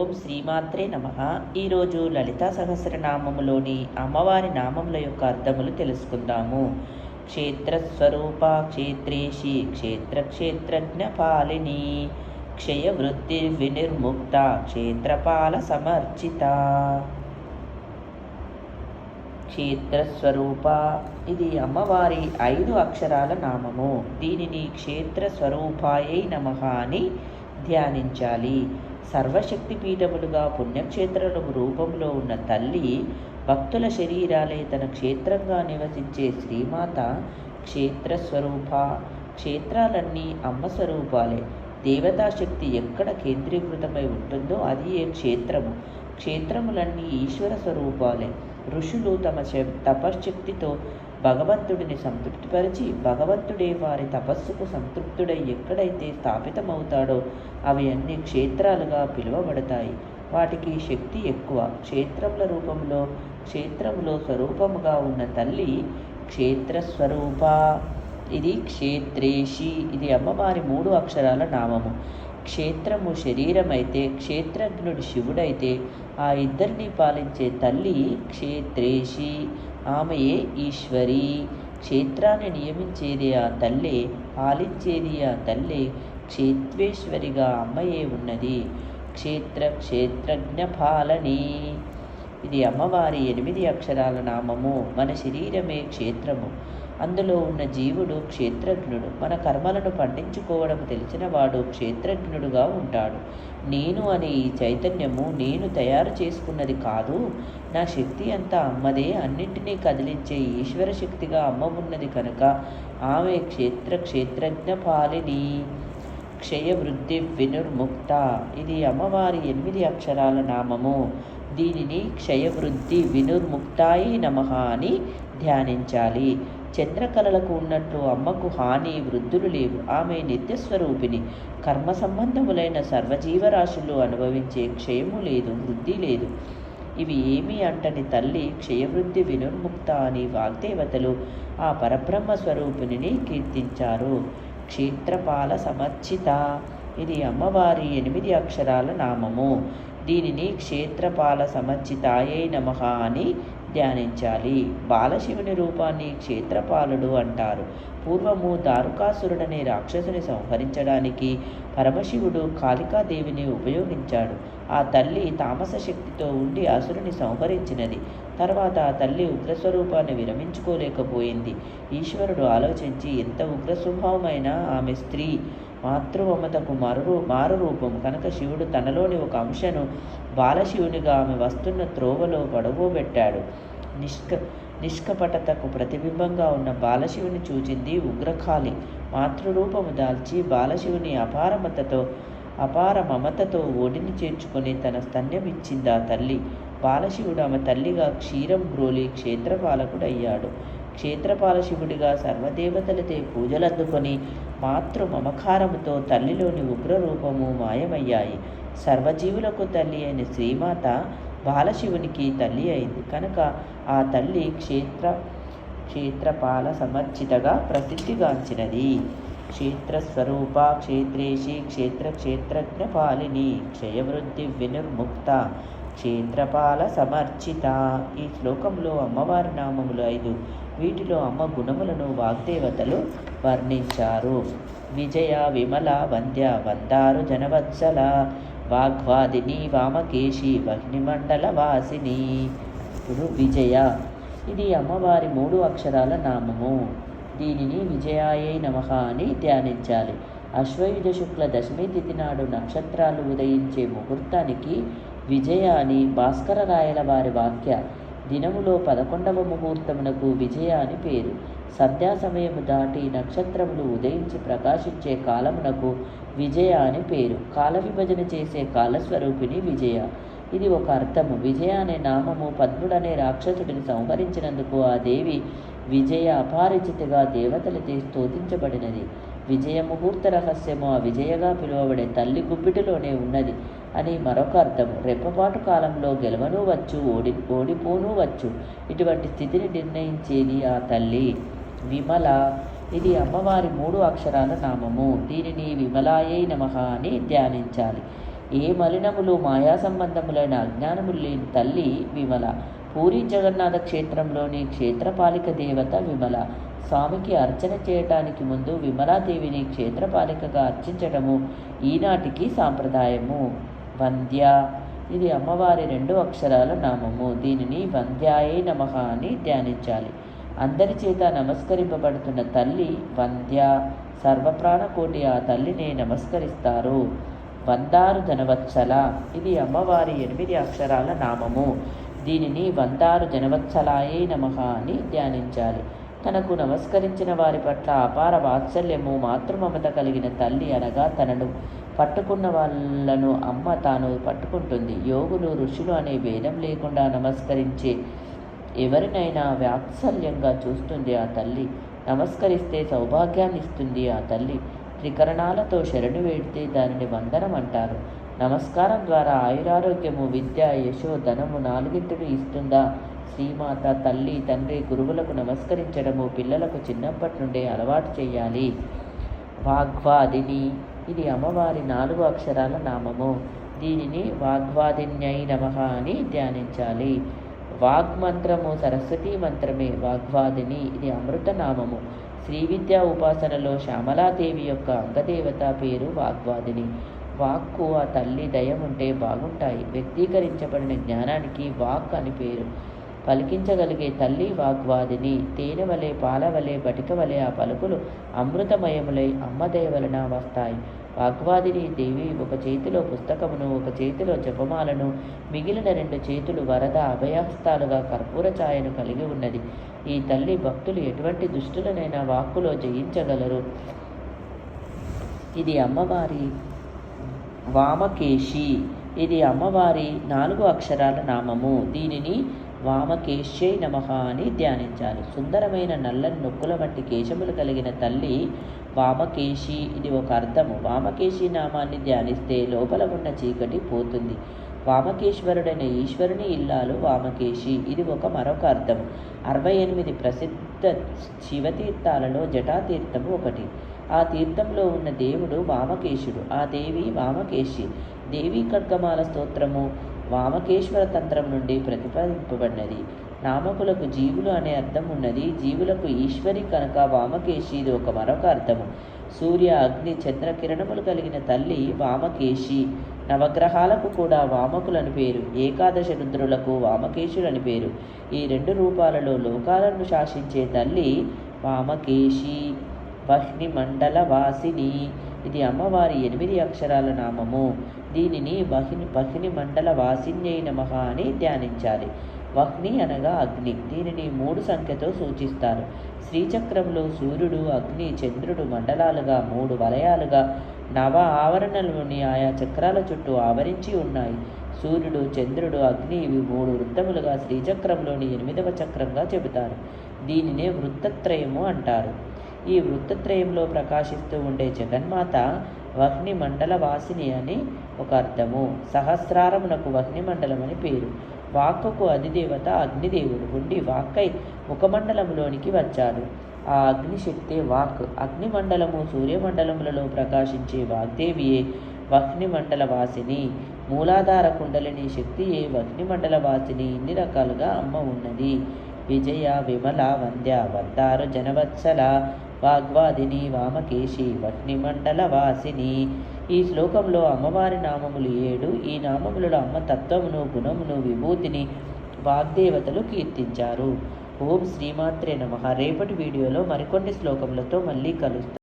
ఓం శ్రీమాత్రే నమ. ఈరోజు లలితా సహస్రనామములోని అమ్మవారి నామముల యొక్క అర్థములు తెలుసుకుందాము. క్షేత్రస్వరూప క్షేత్రేషి క్షేత్ర క్షేత్రజ్ఞ పాలిని క్షయవృత్తి వినిర్ముక్త క్షేత్రపాల సమర్చిత. క్షేత్రస్వరూప ఇది అమ్మవారి ఐదు అక్షరాల నామము. దీనిని క్షేత్రస్వరూపాయై నమ అని ధ్యానించాలి. సర్వశక్తి పీఠములుగా పుణ్యక్షేత్రము రూపంలో ఉన్న తల్లి భక్తుల శరీరాలే తన క్షేత్రంగా నివసించే శ్రీమాత క్షేత్ర స్వరూప క్షేత్రాలన్నీ అమ్మ స్వరూపాలే దేవతాశక్తి ఎక్కడ కేంద్రీకృతమై ఉంటుందో అది ఏ క్షేత్రము. క్షేత్రములన్నీ ఈశ్వర స్వరూపాలే ఋషులు తమ తపశ్శక్తితో భగవంతుడిని సంతృప్తిపరిచి భగవంతుడే వారి తపస్సుకు సంతృప్తుడై ఎక్కడైతే స్థాపితమవుతాడో అవి అన్ని క్షేత్రాలుగా పిలువబడతాయి. వాటికి శక్తి ఎక్కువ. క్షేత్రముల రూపంలో క్షేత్రములో స్వరూపముగా ఉన్న తల్లి క్షేత్ర స్వరూప ఇది క్షేత్రేషి. ఇది అమ్మవారి మూడు అక్షరాల నామము. క్షేత్రము శరీరమైతే క్షేత్రజ్ఞుడు శివుడైతే ఆ ఇద్దరిని పాలించే తల్లి క్షేత్రేషి. ఆమెయే ఈశ్వరి. క్షేత్రాన్ని నియమించేది ఆ తల్లే పాలించేది ఆ తల్లే క్షేత్రేశ్వరిగా అమ్మయే ఉన్నది. క్షేత్ర క్షేత్రజ్ఞ పాలని ఇది అమ్మవారి ఎనిమిది అక్షరాల నామము. మన శరీరమే క్షేత్రము. అందులో ఉన్న జీవుడు క్షేత్రజ్ఞుడు. మన కర్మలను పండించుకోవడం తెలిసినవాడు క్షేత్రజ్ఞుడుగా ఉంటాడు. నేను అనే ఈ చైతన్యము నేను తయారు చేసుకున్నది కాదు. నా శక్తి అంతా అమ్మదే. అన్నింటినీ కదిలించే ఈశ్వర శక్తిగా అమ్మ ఉన్నది కనుక ఆమె క్షేత్ర క్షేత్రజ్ఞ పాలిని క్షయవృద్ధి వినుర్ముక్త. ఇది అమ్మవారి ఎనిమిది అక్షరాల నామము. దీనిని క్షయవృద్ధి వినుర్ముక్తాయి నమః అని ధ్యానించాలి. చంద్రకళలకు ఉన్నట్లు అమ్మకు హాని వృద్ధులు లేవు. ఆమె నిత్యస్వరూపిణి. కర్మ సంబంధములైన సర్వజీవరాశులు అనుభవించే క్షయము లేదు వృద్ధి లేదు. ఇవి ఏమీ అంటని తల్లి క్షయవృద్ధి వినుర్ముక్త అని వాగ్దేవతలు ఆ పరబ్రహ్మ స్వరూపిణిని కీర్తించారు. క్షేత్రపాల సమర్చిత. ఇది అమ్మవారి ఎనిమిది అక్షరాల నామము. దీనిని క్షేత్రపాల సమర్చితాయై నమ అని ధ్యానించాలి. బాలశివుని రూపాన్ని క్షేత్రపాలుడు అంటారు. పూర్వము దారుకాసురుడనే రాక్షసుని సంహరించడానికి పరమశివుడు కాళికాదేవిని ఉపయోగించాడు. ఆ తల్లి తామస శక్తితో ఉండి అసురుని సంహరించినది. తర్వాత ఆ తల్లి ఉగ్రస్వరూపాన్ని విరమించుకోలేకపోయింది. ఈశ్వరుడు ఆలోచించి ఎంత ఉగ్రస్వభావమైన ఆమె స్త్రీ మాతృమమతకు మరు మారు రూపం కనుక శివుడు తనలోని ఒక అంశను బాలశివునిగా ఆమె వస్తున్న త్రోవలో పడవోబెట్టాడు నిష్క నిష్కపటతకు ప్రతిబింబంగా ఉన్న బాలశివుని చూచింది ఉగ్రఖాళి మాతృరూపము దాల్చి బాలశివుని అపారమతతో అపార మమతతో ఓడిని చేర్చుకొని తన స్తన్యం ఇచ్చింది ఆ తల్లి. బాలశివుడు ఆమె తల్లిగా క్షీరం గ్రోలి క్షేత్రపాలకుడయ్యాడు. క్షేత్రపాల శివుడిగా సర్వదేవతలతే పూజలందుకొని మాతృ మమకారముతో తల్లిలోని ఉగ్రరూపము మాయమయ్యాయి. సర్వజీవులకు తల్లి అయిన శ్రీమాత బాలశివునికి తల్లి అయింది. కనుక ఆ తల్లి క్షేత్ర క్షేత్రపాల సమర్చితగా ప్రసిద్ధిగాంచినది. క్షేత్రస్వరూప క్షేత్రేషి క్షేత్ర క్షేత్రజ్ఞ పాలిని క్షయవృద్ధి వినుర్ముక్త క్షేత్రపాల సమర్చిత. ఈ శ్లోకంలో అమ్మవారి నామములు ఐదు. వీటిలో అమ్మ గుణములను వాగ్దేవతలు వర్ణించారు. విజయ విమల వంద్య వందారు జనవత్సల వాగ్వాదిని వామకేశి వహ్నిమండల వాసిని. ఇప్పుడు విజయ. ఇది అమ్మవారి మూడు అక్షరాల నామము. దీనిని విజయాయై నమః అని ధ్యానించాలి. అశ్వయుజ శుక్ల దశమి తిథి నాడు నక్షత్రాలు ఉదయించే ముహూర్తానికి విజయ అని భాస్కర రాయల వారి వాక్య దినములో పదకొండవ ముహూర్తమునకు విజయ అని పేరు. సంధ్యా సమయము దాటి నక్షత్రములు ఉదయించి ప్రకాశించే కాలమునకు విజయ అని పేరు. కాల విభజన చేసే కాలస్వరూపిణి విజయ. ఇది ఒక అర్థము. విజయ అనే నామము పద్ముడనే రాక్షసుడిని సంహరించినందుకు ఆ దేవి విజయ అపారిచితిగా దేవతలచే స్తోతించబడినది. విజయ ముహూర్త రహస్యము ఆ విజయగా పిలువబడే తల్లి గుప్పిటిలోనే ఉన్నది. అని మరొక అర్థం. రెప్పపాటు కాలంలో గెలవను వచ్చు ఓడి ఓడిపోను వచ్చు. ఇటువంటి స్థితిని నిర్ణయించేది ఆ తల్లి. విమల. ఇది అమ్మవారి మూడు అక్షరాల నామము. దీనిని విమలాయై నమః అని ధ్యానించాలి. ఏ మలినములు మాయా సంబంధములైన అజ్ఞానములు లేని తల్లి విమల. పూరి జగన్నాథ క్షేత్రంలోని క్షేత్రపాలిక దేవత విమల. స్వామికి అర్చన చేయటానికి ముందు విమలాదేవిని క్షేత్రపాలికగా అర్చించడము ఈనాటికి సాంప్రదాయము. వంద్య. ఇది అమ్మవారి రెండు అక్షరాల నామము. దీనిని వంద్యాయే నమ అని ధ్యానించాలి. అందరి చేత నమస్కరింపబడుతున్న తల్లి వంద్య. సర్వప్రాణకోటి ఆ తల్లిని నమస్కరిస్తారు. వందారు ధనవత్సల. ఇది అమ్మవారి ఎనిమిది అక్షరాల నామము. దీనిని వందారు జనవత్సలాయే నమ అని ధ్యానించాలి. తనకు నమస్కరించిన వారి పట్ల అపార వాత్సల్యము మాతృమమత కలిగిన తల్లి అనగా తనను. పట్టుకున్న వాళ్ళను అమ్మ తాను పట్టుకుంటుంది. యోగులు ఋషులు అనే భేదం లేకుండా నమస్కరించే ఎవరినైనా వాత్సల్యంగా చూస్తుంది ఆ తల్లి. నమస్కరిస్తే సౌభాగ్యాన్ని ఇస్తుంది ఆ తల్లి. త్రికరణాలతో శరణు వేడితే దానిని వందనం అంటారు. నమస్కారం ద్వారా ఆయురారోగ్యము విద్య యశో ధనము నాలుగింటిని ఇస్తుందా? శ్రీమాత తల్లి తండ్రి గురువులకు నమస్కరించడము పిల్లలకు చిన్నప్పటి నుండే అలవాటు చేయాలి. వాగ్వాదిని ఇది అమ్మవారి నాలుగు అక్షరాల నామము. దీనిని వాగ్వాదిన్యై నమః అని ధ్యానించాలి. వాగ్మంత్రము సరస్వతీ మంత్రమే వాగ్వాదిని ఇది అమృత నామము. శ్రీ విద్యా ఉపాసనలో శ్యామలాదేవి యొక్క అంగదేవత పేరు వాగ్వాదిని. వాక్కు ఆ తల్లి దయం ఉంటే బాగుంటాయి. వ్యక్తీకరించబడిన జ్ఞానానికి వాక్ అని పేరు. పలికించగలిగే తల్లి వాగ్వాదిని. తేనె వలె పాల వలె బటిక వలె ఆ పలుకులు అమృతమయములై అమ్మదయ వలన వస్తాయి. వాగ్వాదిని దేవి ఒక చేతిలో పుస్తకమును ఒక చేతిలో జపమాలను మిగిలిన రెండు చేతులు వరద అభయహస్తాలుగా కర్పూర ఛాయను కలిగి ఉన్నది. ఈ తల్లి భక్తులు ఎటువంటి దుష్టులనైనా వాక్కులో జయించగలరు. ఇది అమ్మవారి వామకేశి. ఇది అమ్మవారి నాలుగు అక్షరాల నామము. దీనిని వామకేశ్యై నమ అని ధ్యానించాలి. సుందరమైన నల్లని నొక్కుల వంటి కేశములు కలిగిన తల్లి వామకేశి ఇది ఒక అర్థము. వామకేశి నామాన్ని ధ్యానిస్తే లోపల ఉన్న చీకటి పోతుంది. వామకేశ్వరుడైన ఈశ్వరుని ఇల్లాలు వామకేశి. ఇది ఒక మరొక అర్థం అరవై ఎనిమిది ప్రసిద్ధ శివతీర్థాలలో జటాతీర్థము ఒకటి. ఆ తీర్థంలో ఉన్న దేవుడు వామకేశుడు. ఆ దేవి వామకేశి. దేవి ఖడ్గమాల స్తోత్రము. వామకేశ్వర తంత్రం నుండి ప్రతిపాదింపబడినది. నామకులకు జీవులు అనే అర్థం ఉన్నది. జీవులకు ఈశ్వరి కనుక వామకేశి ఇది ఒక మరొక అర్థము. సూర్య అగ్ని చంద్ర కిరణములు కలిగిన తల్లి వామకేశి. నవగ్రహాలకు కూడా వామకులని పేరు. ఏకాదశ రుద్రులకు వామకేశులని పేరు. ఈ రెండు రూపాలలో లోకాలను శాసించే తల్లి వామకేశి. వహ్ని మండల వాసిని ఇది అమ్మవారి ఎనిమిది అక్షరాల నామము. దీనిని వహిని వహిని మండల వాసిన్యై నమః అని ధ్యానించాలి. వహ్ని అనగా అగ్ని. దీనిని మూడు సంఖ్యతో సూచిస్తారు. శ్రీచక్రంలో సూర్యుడు అగ్ని చంద్రుడు మండలాలుగా మూడు వలయాలుగా నవ ఆవరణలోని ఆయా చక్రాల చుట్టూ ఆవరించి ఉన్నాయి. సూర్యుడు చంద్రుడు అగ్ని ఇవి మూడు వృత్తములుగా శ్రీచక్రంలోని ఎనిమిదవ చక్రంగా చెబుతారు. దీనినే వృత్తత్రయము అంటారు. ఈ వృత్తత్రయంలో ప్రకాశిస్తూ ఉండే జగన్మాత వహ్ని మండల వాసిని అని ఒక అర్థము. సహస్రారమునకు వహ్ని మండలం అని పేరు. వాక్కుకు అధిదేవత అగ్నిదేవుడు ఉండి వాక్కై ముఖమండలంలోనికి వచ్చాడు. ఆ అగ్నిశక్తే వాక్. అగ్నిమండలము సూర్యమండలములలో ప్రకాశించే వాగ్దేవియే వహ్ని మండల వాసిని మూలాధార కుండలిని శక్తియే వహ్నిమండల వాసిని ఇన్ని రకాలుగా అమ్మ ఉన్నది. విజయ విమల వంద్య వందారు జనవత్సల వాగ్వాదిని వామకేశి వహ్నిమండల వాసిని ఈ శ్లోకంలో అమ్మవారి నామములు ఏడు ఈ నామములలో అమ్మ తత్వమును గుణమును విభూతిని వాగ్దేవతలు కీర్తించారు. ఓం శ్రీమాత్రే నమ. రేపటి వీడియోలో మరికొన్ని శ్లోకములతో మళ్ళీ కలుస్తాం.